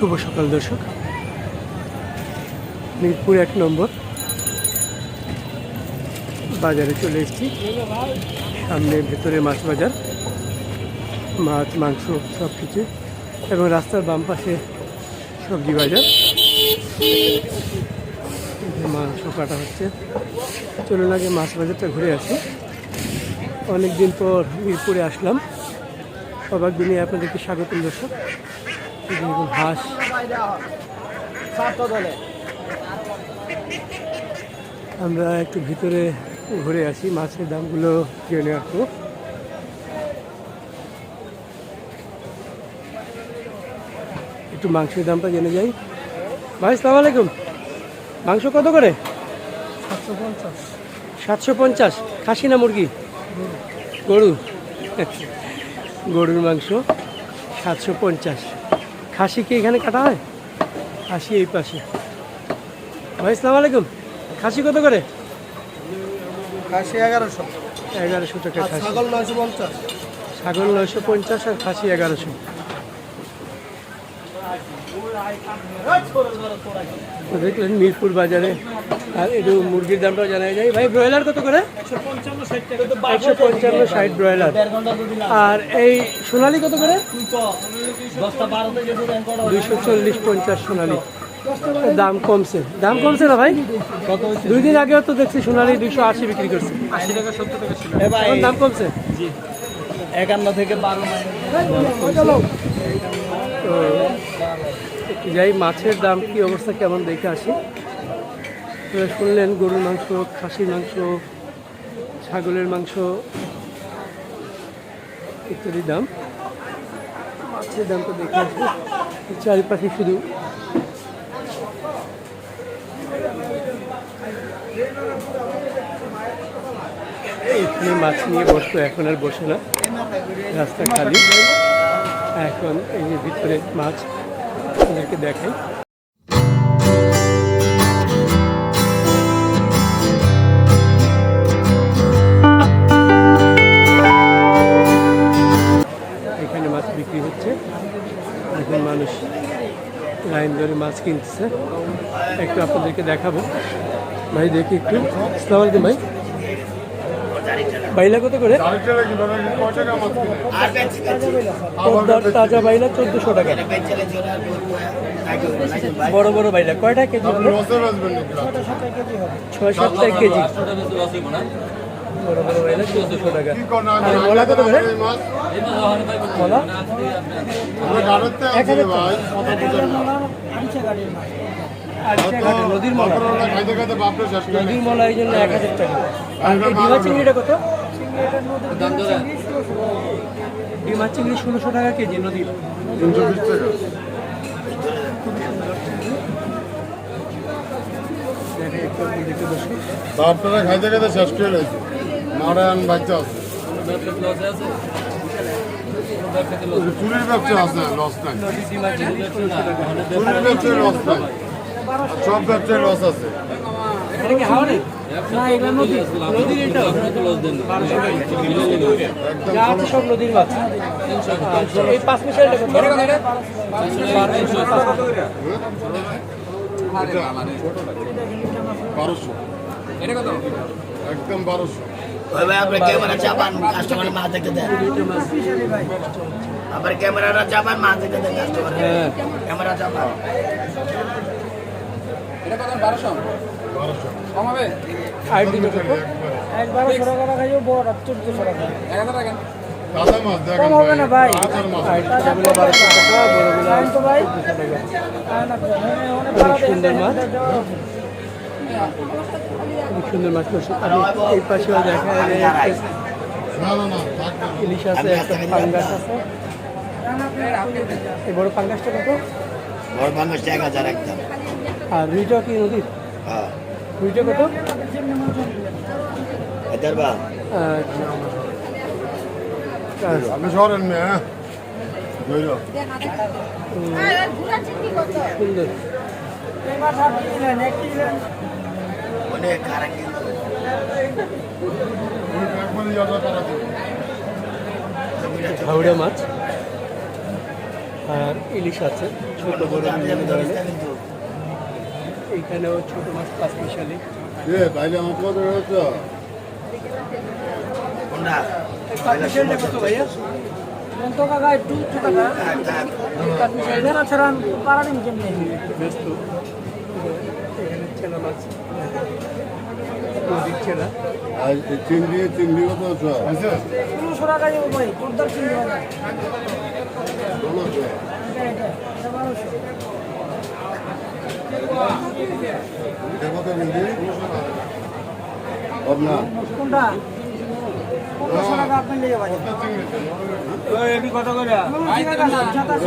শুভ সকাল, দর্শক। মিরপুর এক নম্বর। বাজারে চলে এসেছি। সামনে ভেতরে মাছ বাজার। মাছ, মাংস সব কিছু এবং রাস্তার বাম পাশে সবজি বাজার। মাংস কাটা হচ্ছে। চলুন আগে মাছ বাজারটা ঘুরে আসি। অনেক দিন পর মিরপুরে আসলাম। সবার দিনে আপনাদেরকে স্বাগতম, দর্শক। হাঁস। আমরা একটু ভিতরে ঘুরে আসি মাছের দামগুলো জেনে আসব একটু মাংসের দামটা জেনে যাই। ভাই সালাম আলাইকুম। মাংস কত করে? সাতশো পঞ্চাশ। সাতশো পঞ্চাশ। খাসি না মুরগি? গরু। গরুর মাংস সাতশো পঞ্চাশ। খাসি কি এখানে কাটা হয়? খাসি এই পাশে। ভাই সালাম আলাইকুম। খাসি কত করে? খাসি এগারোশো। এগারোশো টাকা খাসি। ছাগল নয়শো পঞ্চাশ। ছাগল নয়শো পঞ্চাশ আর খাসি এগারোশো। দেখলেন মিরপুর বাজারে একটু মুরগির দামটাও জানা যায় ভাই ব্রয়লার কত করে? একশো পঞ্চান্ন ষাট ব্রয়লার। আর এই সোনালি কত করে? দুইশো চল্লিশ পঞ্চাশ সোনালি। দাম কমছে। দাম কমছে না ভাই? দুই দিন আগেও তো দেখছি সোনালি দুইশো আশি বিক্রি করছে। আশি টাকা সত্তর টাকা দাম কমছে? একান্ন থেকে বারো তো যাই মাছের দাম কি অবস্থা কেমন দেখে আসি। তো শুনলেন গরুর মাংস, খাসির মাংস, ছাগলের মাংস ইত্যাদি দাম। মাছের দাম তো দেখে আসি চারিপাশে শুধু এখানে মাছ নিয়ে বসতো, এখন আর বসে না। রাস্তা খালি। এখন এই ভিতরে মাছ ওদেরকে দেখাই। মানুষ লাইন ধরে মাছ কিনতেছে। একটু আপনাদেরকে দেখাবো। ভাই দেখি একটু। আসসালামু আলাইকুম ভাই। বাইলা কত করে? তাজা বাইলা চোদ্দশো টাকা। বড় বড় বাইলা। কয়টা কেজি? ছয় সাতটা কেজি। বড় বড় বাইলা চোদ্দশো টাকা আর মলা নদীর মলা এই জন্য এক হাজার টাকা আর ডিমা চিংড়িটা কত ডিমা চিংড়ি ষোলোশো টাকা কেজি নদীর আপনারা খাইতে খাইতে শেষ করে নারায়ণ বাচ্চা আছে। চুরির ব্যবসা আছে লস নাই। চুরির ব্যবসায় লস নাই। সব ব্যবসায় লস আছে। সব নদীর মাছ এই পাঁচ বারোশো। একদম বারোশো। ওই ভাই আপনার ক্যামেরা চাপান কাস্টমারের মাছ দেখতে দেন আপনার ক্যামেরাটা চাপান মাছ দেখতে দেন কাস্টমার হ্যাঁ ক্যামেরা চাপান বারোশো টাকা সুন্দর মাছ অনেক সুন্দর মাছ আর এই পাশেও দেখা যায় ইলিশ আছে একটা পাঙ্গাস আছে। এই বড় পাঙ্গাসটা কত? বড় বাংলাদেশ এক হাজার একদম। আর রুইটা কি নদীর? হ্যাঁ। রুইটা কত? এদের বা। আচ্ছা। আচ্ছা। মেয়ে হ্যাঁ। সুন্দর। অনেক খারাপ কিন্তু হাওড়া মাছ আর ইলিশ আছে ছোট বড় বিভিন্ন ধরনের। এইখানেও ছোট মাছ পাঁচ মিশালি মিশালিটা কত ভাইয়া? ব্যস্ত। এখানে চেনা মাছ। নদীর চেনা আর এই চিংড়ি চিংড়ি কত আছে? চিংড়ি পাবনা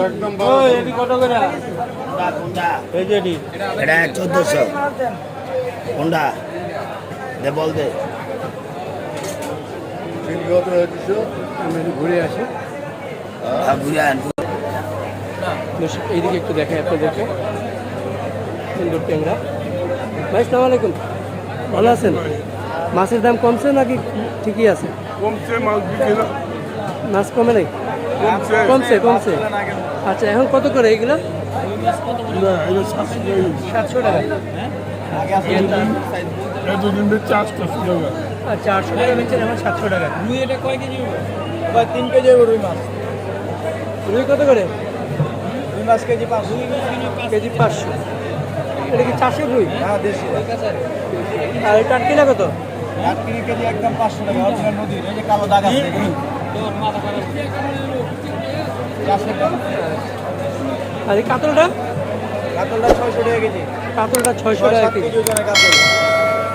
একদম ভালো কোনটা? কোনটা? এটা। চোদ্দশো। কোনটা? দে বল দে। একটু ঘুরে আসি ঘুরে দর্শক এইদিকে একটু দেখাই আপনাদেরকে। সুন্দর ট্যাংরা। ভাই সালাম আলাইকুম। ভালো আছেন? মাছের দাম কমছে নাকি ঠিকই আছে? কমছে মাছ বিক্রি মাছ কমে নাই? কমছে। কমছে আচ্ছা এখন কত করে এইগুলো সাতশো টাকা। এতদিন চারশো টাকা আর চারশো টাকা বেচছেন এখন সাতশো টাকা রুই এটা কয় কেজি তিন কেজি হবে রুই মাছ রুই কত করে রুই মাছ কেজি পাঁচশো কেজি পাঁচশো এটা কি চাষের রুই হ্যাঁ দেশি আর এই টাটকিনা কত এক কেজি একদম পাঁচশো টাকা অরিজিনাল নদীর এই যে কালো দাগ আছে চারশো আর এই কাতলটা? কাতলটা ছয়শো টাকা কেজি। কাতলটা ছয়শো ছয় টাকা কেজি। কেজি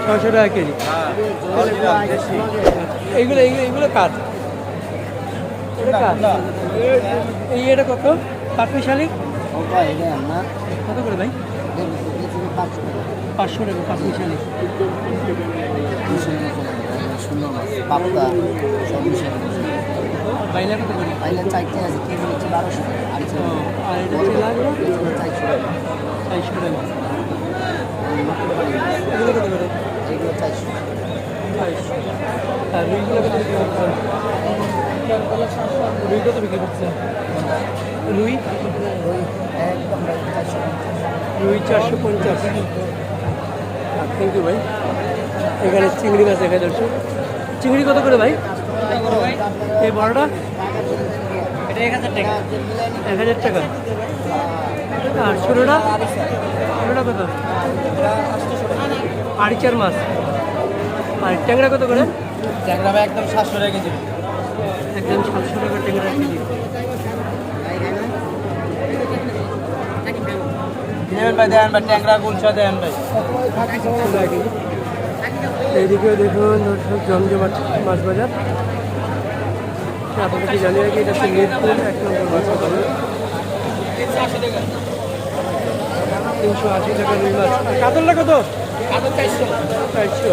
ছয়শো টাকা কেজি। হ্যাঁ এইগুলো এইগুলো এইগুলো কাঠ। কাঠ। এই এটা কত? কাঠমি শালিক কত করে ভাই? পাঁচশো টাকা কাঠমি শালিক পাবদা সব বাইলা কত করে? পাইলে চারটে আছে কেজি হচ্ছে বারোশো আর ও, আর এটা হচ্ছে লাগল চারশো চারশো টাকা। এগুলো কত করে? এগুলো চারশো। চারশো। আর রুইগুলো কত বিক্রি করছেন রুই কত বিক্রি করছেন রুই? একদম চারশো রুই চারশো পঞ্চাশ। থ্যাংক ইউ ভাই। এখানে চিংড়ি মাছ দেখা যাচ্ছে। চিংড়ি কত করে ভাই? এই বড়টা? এটা এক হাজার টাকা। এক হাজার টাকা। আর ছোটোটা? ছোটোটা কত? আড়িচার মাছ আর ট্যাংরা কত করে? ট্যাংরা একদম সাতশো টাকা কেজি। একদম সাতশো টাকা ট্যাংরা কেজি। নেবেন ভাই দেন ভাই ট্যাংরা গুলশা দেন ভাই। এইদিকেও দেখুন জমজমাট মাছ বাজার। আপনাদেরকে জানিয়ে রাখি এটা হচ্ছে মিরপুর এক নম্বর মাছ তিনশো আশি টাকা রুই মাছ আর কাতলটা কত চারশো।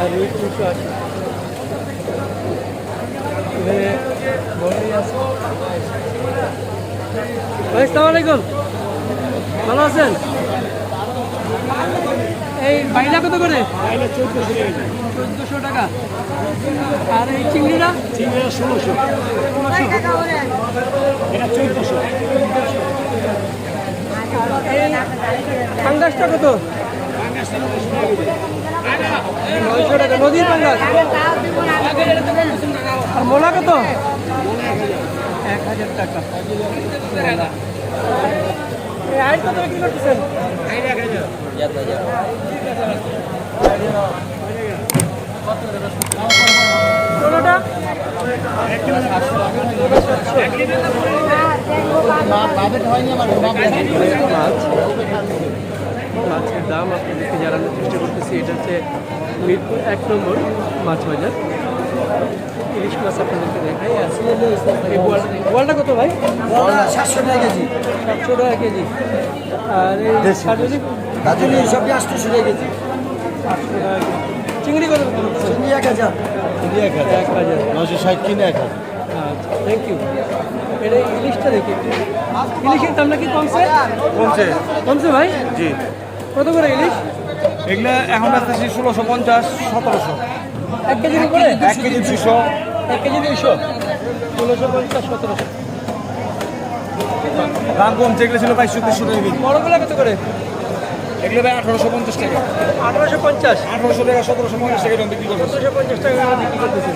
আর রুই তিনশো আশি। এখানে বড়ই আছে। ভাই সালাম আলাইকুম। ভালো আছেন? এই বাইলা কত করে? চোদ্দোশো টাকা। আর এই চিংড়িটা চিংড়িটা ষোলোশো ষোলোশো এই পাঙ্গাসটা কত? নয়শো টাকা। নদীর পাঙ্গাস? আর মোলা কত? এক হাজার টাকা। আইট কত বিক্রি করতেছেন? মাছের দাম আপনাদেরকে জানানোর চেষ্টা করতেছি। এটা হচ্ছে মিরপুর এক নম্বর মাছ বাজার ইলিশ মাছ আপনাদেরকে দেখাই। বোয়ালটা কত ভাই? সাতশো টাকা কেজি। সাতশো টাকা কেজি। আর এই সাজলি গাজলি সবই আটশো টাকা কেজি। টাকা কেজি। চিংড়ি কত করতেছে এক হাজার। এক হাজার। নশো ষাট কিনে এক হাজার। আচ্ছা থ্যাংক ইউ এটা ইলিশটা দেখি ইলিশের দামটা কি কমছে? কমছে। কমছে ভাই? জি। কত করে ইলিশ? এগুলো এখন আসতেছি ষোলোশো পঞ্চাশ সতেরোশো। এক কেজির উপরে? এক কেজি দুশো এক কেজি দুইশো? ষোলোশো পঞ্চাশ সতেরোশো। দাম কমছে এগুলো ছিল বাইশশো তিনশো টাকা বড়গুলো কত করে? এগুলো ভাই আঠারোশো পঞ্চাশ টাকা। আঠারোশো পঞ্চাশ? আঠারোশো টাকা সতেরোশো পঞ্চাশ টাকা এরকম বিক্রি করব সতেরোশো পঞ্চাশ টাকা করে বিক্রি করতেছেন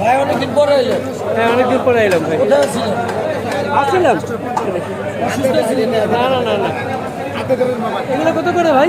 ভাই অনেকদিন পরে এলে হ্যাঁ অনেকদিন পরে এলাম ভাই। কোথায় ছিলেন আসছিলাম না না না না। এগুলো কত করে ভাই?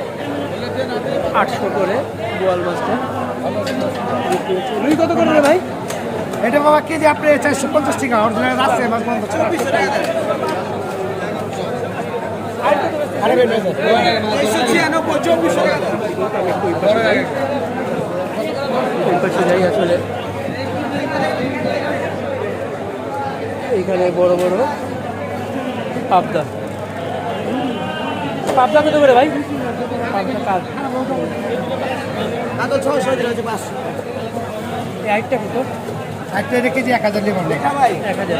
আটশো করে বোয়াল মাছটা। রুই কত করে রে ভাই? এটা বাবা কেজি আপনি চারশো পঞ্চাশ টাকা অরিজিনাল আছে মাছ বন্ধ চব্বিশশো টাকা। আসলে এইখানে বড় বড় পাবদা। পাবদা কত করে ভাই? পাবদা কাজ। ছয়শো দিলে হচ্ছে পাঁচশো। এই কত? এটা কেজি এক হাজার নেবেন এক হাজার।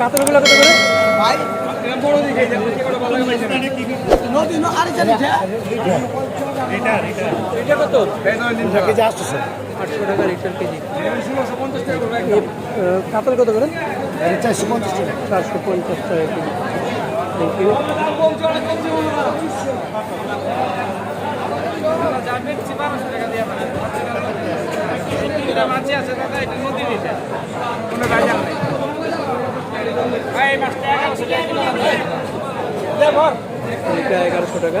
কাতরগুলো কত করে? এটা কত? কেজি আসতেছে? আটশো টাকা কেজি। এই, কত করে? চারশো পঞ্চাশ টাকা। চারশো পঞ্চাশ টাকা কেজি। থ্যাংক ইউ এটা এগারোশো টাকা।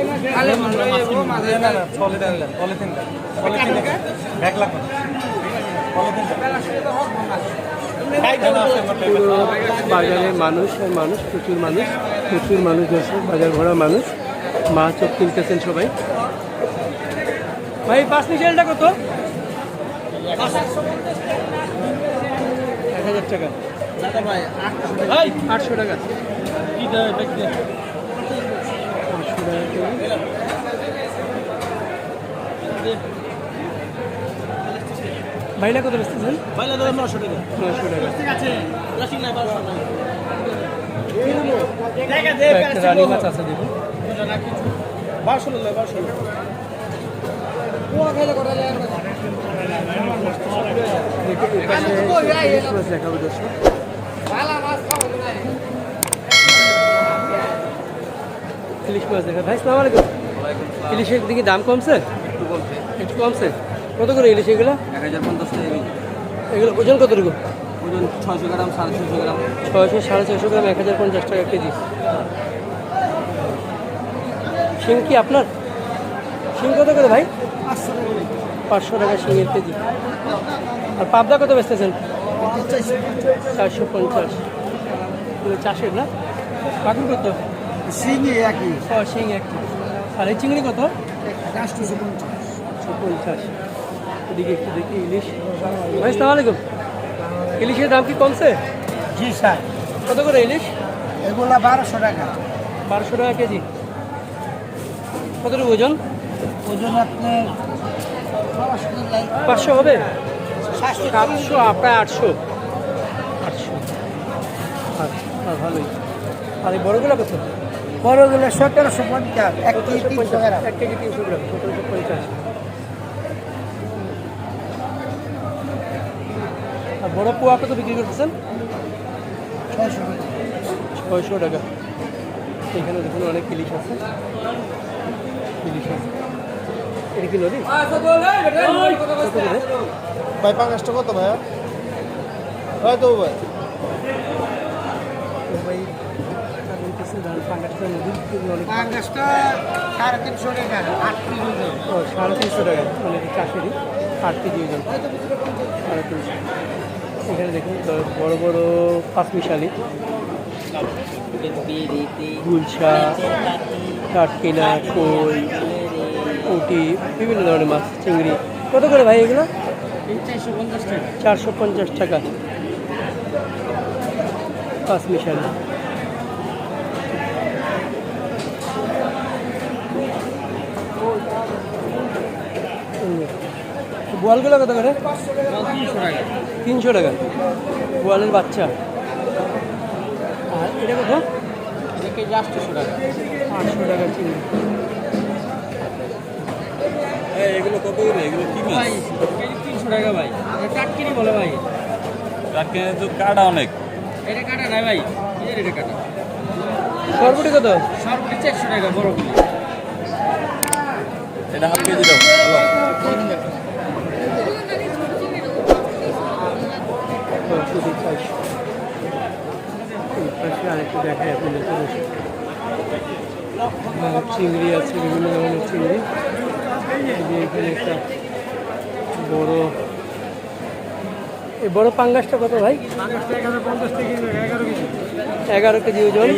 বাজারে মানুষ মানুষ প্রচুর মানুষ প্রচুর মানুষ আছে বাজার ভরা মানুষ। মাছও কিনতেছেন সবাই। ভাই পাঁচ মিশালটা কত? এক হাজার টাকা। ভাই আটশো টাকা আটশো টাকা কেজি। ভাইলা কত বেচতেছেন? নশো টাকা। একটা রানী মাছ আছে দেখুন। পাশে ইলিশ মাছ দেখাবো দর্শক। ইলিশ মাছ দেখা ভাই সালাম আলাইকুম। ইলিশের দিকে দাম কমছে? একটু কমছে কত করে ইলিশ এগুলো? এক হাজার পঞ্চাশ টাকা। এগুলো ওজন কতটুকু? ওজন ছয়শো গ্রাম সাড়ে ছশো গ্রাম। ছয়শো সাড়ে ছয়শো গ্রাম এক হাজার পঞ্চাশ টাকা কেজি। শিং কি আপনার? শিং কত করে ভাই? পাঁচশো টাকা শিঙের কেজি। আর পাবদা কত বেচতেছেন? চারশো পঞ্চাশ। চাষের না? বাকি কত? সিঙ্গি একই। শিং এক আর এই চিংড়ি কত? আটশোশো পঞ্চাশ। পঞ্চাশ এদিকে একটু দেখি ইলিশ। ভাই সালাম আলাইকুম। ইলিশের দাম কি কমছে? জি স্যার। কত করে ইলিশ? এগুলা বারোশো টাকা। বারোশো টাকা কেজি। কতটুকু ওজন? ওজন আপনার পাঁচশো হবে? সাতশো। আপনার আটশো। আটশো। আচ্ছা ভালোই। আর এই বড়গুলো কত? বড়গুলো সতেরোশো পঞ্চাশ এক কেজি তিনশো পঞ্চাশ গ্রাম। এক কেজি তিনশো গ্রাম সতেরোশো পঞ্চাশ। আর বড় পোয়া কত বিক্রি করতেছেন? ছয়শো টাকা। এখানে দেখুন অনেক ইলিশ আছে। ইলিশ আছে। এটা কি নদী? ভাই পাঁচটা কত ভাইয়া? ভাই তো ভাই। সাড়ে তিনশো টাকা আট কেজি সাড়ে তিনশো টাকা। মানে চাষেরই আট কেজি ওজন। সাড়ে তিনশো। এখানে দেখুন বড় বড় পাঁচমিশালি। গুলশা চাটকিনা কই পুঁটি, বিভিন্ন ধরনের মাছ, চিংড়ি। কত করে ভাই এগুলো? চারশো পঞ্চাশ টাকা। পাঁচমিশালি। বোয়ালগুলো কত করে? তিনশো টাকা। বোয়ালের বাচ্চা। আর এটা কত? আটশো টাকা। চিংড়ি এগুলো কত করে? এগুলো কি মাছ? তিনশো টাকা ভাই। টাটকিনি বলে ভাই। তাকে তো কাটা অনেক। এটা কাটা নাই ভাই। এটা কাটা। সরপুটি কত? চারশো টাকা বড় এটা হাফ কেজি দাও। এই পাশে আরেকটু দেখাই আপনাদের করে চিংড়ি আছে বিভিন্ন ধরনের চিংড়ি এখানে একটা বড় এই বড় পাঙ্গাসটা কত ভাই? এগারো কেজি। ওজন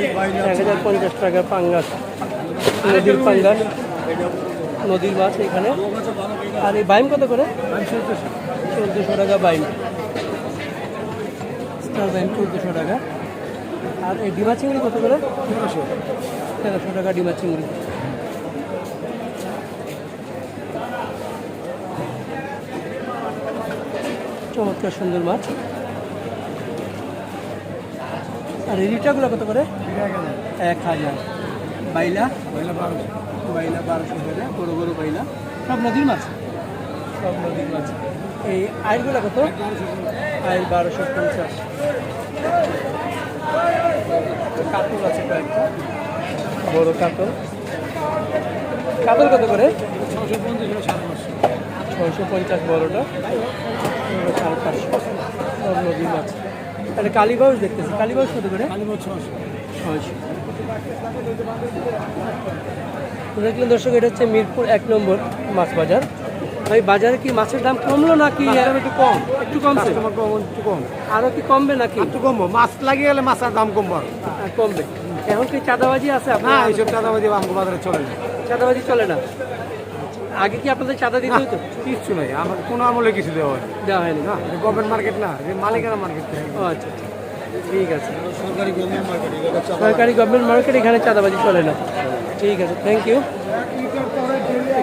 এক হাজার পঞ্চাশ টাকা পাঙ্গাস। নদীর পাঙ্গাস। নদীর মাছ এখানে। আর এই বাইম কত করে? চোদ্দোশো টাকা বাইম। বাইম চোদ্দোশো টাকা। আর এই ডিমা চিংড়ি কত করে? তেরোশো তেরোশো টাকা ডিমা চিংড়ি। চমৎকার সুন্দর মাছ। আর রিটাগুলো কত করে? এক হাজার। বাইলা? বাইলা বারোশো টাকা, বড় বড় বাইলা। সব নদীর মাছ? সব নদীর মাছ। এই আইলগুলো কত? আইল বারোশো পঞ্চাশ। কাতল আছে কয়েকটা। বড় কাতল। কাতল কত করে? ছয়শো পঞ্চাশ বড়টা। সাড়ে পাঁচশো। নদীর মাছ। তাহলে কালীবাউস দেখতেছি। কালীবাউস কত করে? ছয়শো। তো দেখলেন দর্শক এটা হচ্ছে মিরপুর এক নম্বর মাছ বাজার। ভাই বাজারে কি মাছের দাম কমলো নাকি? একটু কম। একটু কমছে? একটু কম। আরও কি কমবে নাকি? একটু কমবো। মাছ লাগিয়ে গেলে মাছের দাম কমবো আর। আর কমবে। এখন কি চাঁদাবাজি আছে না আপনার? এইসব চাঁদাবাজি আমগো বাজারে চলে না। চাঁদাবাজি চলে না? আগে কি আপনাদের চাঁদা দিতে হতো? কিচ্ছু নাই। আমার কোনো আমলে কিছু দেওয়া হয় দেওয়া হয়নি। না গভর্নমেন্ট মার্কেট না যে মালিকানা মার্কেট ও আচ্ছা আচ্ছা। ঠিক আছে। সরকারি গভর্নমেন্ট মার্কেট সরকারি গভর্নমেন্ট মার্কেট এখানে চাঁদাবাজি চলে না। ঠিক আছে থ্যাংক ইউ এই পাশে দেখে নিই আসসালামু আলাইকুম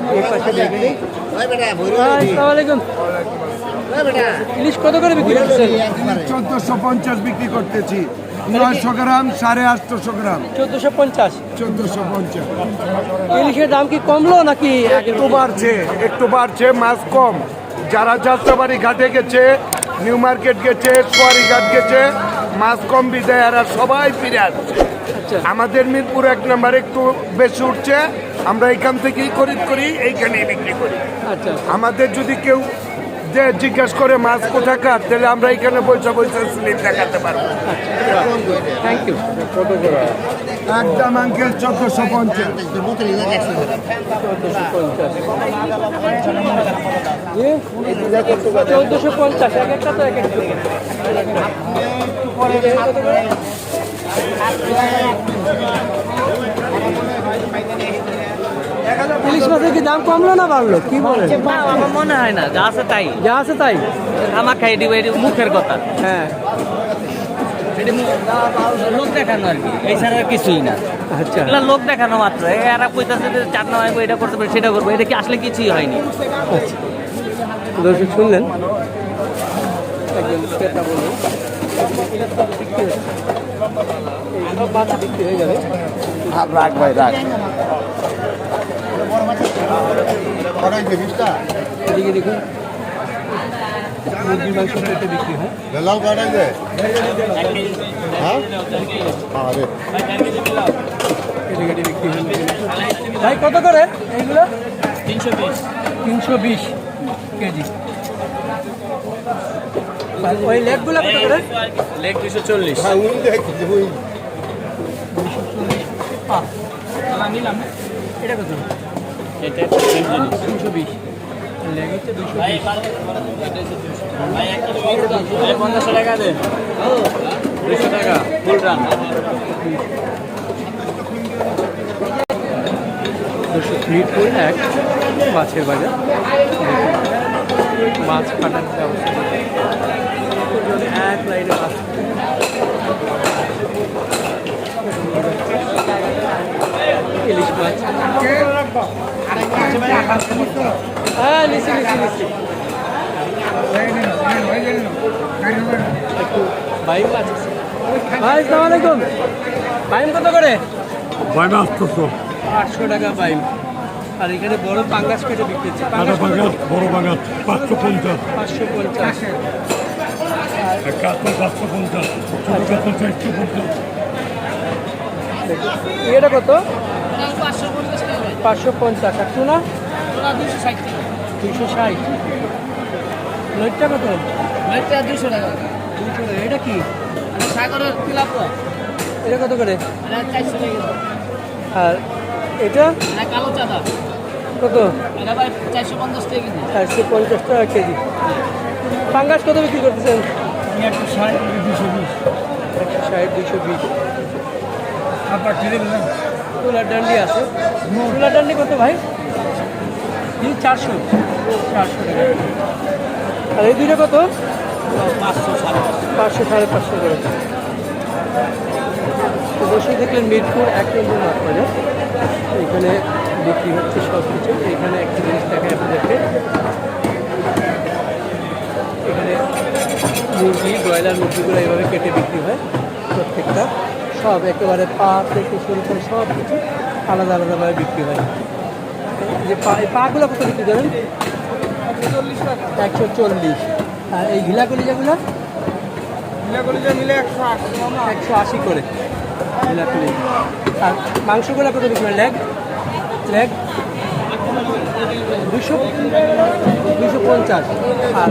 ইলিশ কত করে বিক্রি করছেন? চোদ্দশো পঞ্চাশ বিক্রি করতেছি। নয়শো গ্রাম সাড়ে আটশোশো গ্রাম। চোদ্দোশো পঞ্চাশ? চোদ্দশো পঞ্চাশ। ইলিশের দাম কি কমলো নাকি একটু বাড়ছে একটু বাড়ছে মাছ কম। যারা যাত্রাবাড়ি ঘাটে গেছে নিউ মার্কেট গেছে সোয়ারি ঘাট গেছে মাছ কম বিদায় আর সবাই ফিরে আসছে আচ্ছা। আমাদের মিরপুর এক নাম্বার একটু বেশি উঠছে আমরা এখান থেকেই খরিদ করি এইখানেই বিক্রি করি। আচ্ছা। আমাদের যদি কেউ যে জিজ্ঞাসা করে মাছ কোথাকার তাহলে আমরা এখানে পয়সা পয়সা স্লিপ দেখাতে পারব। থ্যাংক ইউ একদম আঙ্কেল চোদ্দশো পঞ্চাশ। চোদ্দোশো পঞ্চাশ এক একটা তো এক একটা কত করে? ইলিশ মাছের কি দাম কমলো না বাড়লো? কি বলে আমার মনে হয় না যা আছে তাই। যা আছে তাই? আমার খাই দিব এটি মুখের কথা। হ্যাঁ। এটি লোক দেখানো আর কি এছাড়া আর কিছুই না। আচ্ছা। লোক দেখানো মাত্র এরা কইতাছে যে চার নয় এটা করতে পারে সেটা করব এটা কি আসলে কিছুই হয়নি। দর্শক শুনলেন? একজন ক্রেতা বললেন বিক্রি হয়ে যাবে রাখ ভাই রাখ। এদিকে দেখুন। মুরগির মাংস কেটে বিক্রি হয়। কাটাই হ্যাঁ? আরে। বিক্রি হয় ভাই কত করে এইগুলো? তিনশো বিশ। তিনশো বিশ কেজি। ওই লেগগুলো কত করে? লেগ দুশো চল্লিশ। হ্যাঁ উনি দেখছি ওই পাঁচ নিলাম এটা কত? এটা সেম জিনিস তিনশো বিশ। লেগ হচ্ছে দুশো পঞ্চাশ টাকা দেন দুশো টাকা। ফুল রান দুশো এক মাছের বাজার। মাছ কাটার ব্যবস্থা। এক লাইনে মাছ। ইলিশ মাছ। হ্যাঁ নিচে নিচে নিচে ভাই বাইম কত করে আটশো টাকা বাইম আর এখানে বড় পাঙ্গাস কেটে বিক্রি হচ্ছে পাঙ্গাস বড় বাগাত পাঁচশো পঞ্চাশ পাঁচশো পঞ্চাশ পাঁচশো পঞ্চাশ চারশো পঞ্চাশ এটা কত পাঁচশো পঞ্চাশ আর টুনা দুশো ষাট লইটটা কত? দুশো টাকা। দুশো টাকা। এটা কি? সাগরের এটা কত করে? আর এটা? কালো চাঁদা। কত? চারশো পঞ্চাশ টাকা কেজি। চারশো পঞ্চাশ টাকা কেজি। পাঙ্গাস কত বিক্রি করতেছেন? একশো ষাট দুশো বিশ। একশো ষাট দুশো বিশ। আপনার তুলার ডান্ডি আছে। তুলার ডান্ডি কত ভাই? চারশো। চারশো টাকা। আর এই দুইটা কত? পাঁচশো সাড়ে পাঁচশো। সাড়ে পাঁচশো করে। বসে দেখলেন মিরপুর এক নম্বর বাজার। এখানে বিক্রি হচ্ছে সব কিছু এখানে একটা জিনিস দেখায় আপনাদেরকে এখানে মুরগি ব্রয়লার মুরগিগুলো এইভাবে কেটে বিক্রি হয় প্রত্যেকটা। সব একেবারে পা থেকে শুরু করে সব কিছু আলাদা আলাদাভাবে বিক্রি হয়। যে পাগুলো কত বিক্রি করেন? একশো চল্লিশ। আর এই ঘিলাগুলি যেগুলো মিলে একশো আশি একশো আশি করে ঘিলাগুলি আর মাংসগুলো কত বিক্রি হয় লেগ? লেগ? দুশো? দুশো পঞ্চাশ। আর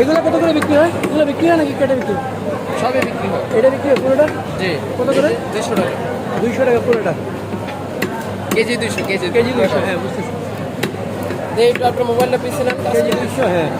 এগুলো কত করে বিক্রি হয়? এগুলো বিক্রি হয় নাকি কেটে বিক্রি? সবই বিক্রি হয়। এটা বিক্রি হয় পুরোটা? জি। কত করে? দুশো টাকা। দুইশো টাকা পুরোটা? কেজি দুশো কেজি কেজি দুইশো। হ্যাঁ বুঝতেছি। আপনার মোবাইলটা পিছিয়ে কেজি দুইশো হ্যাঁ।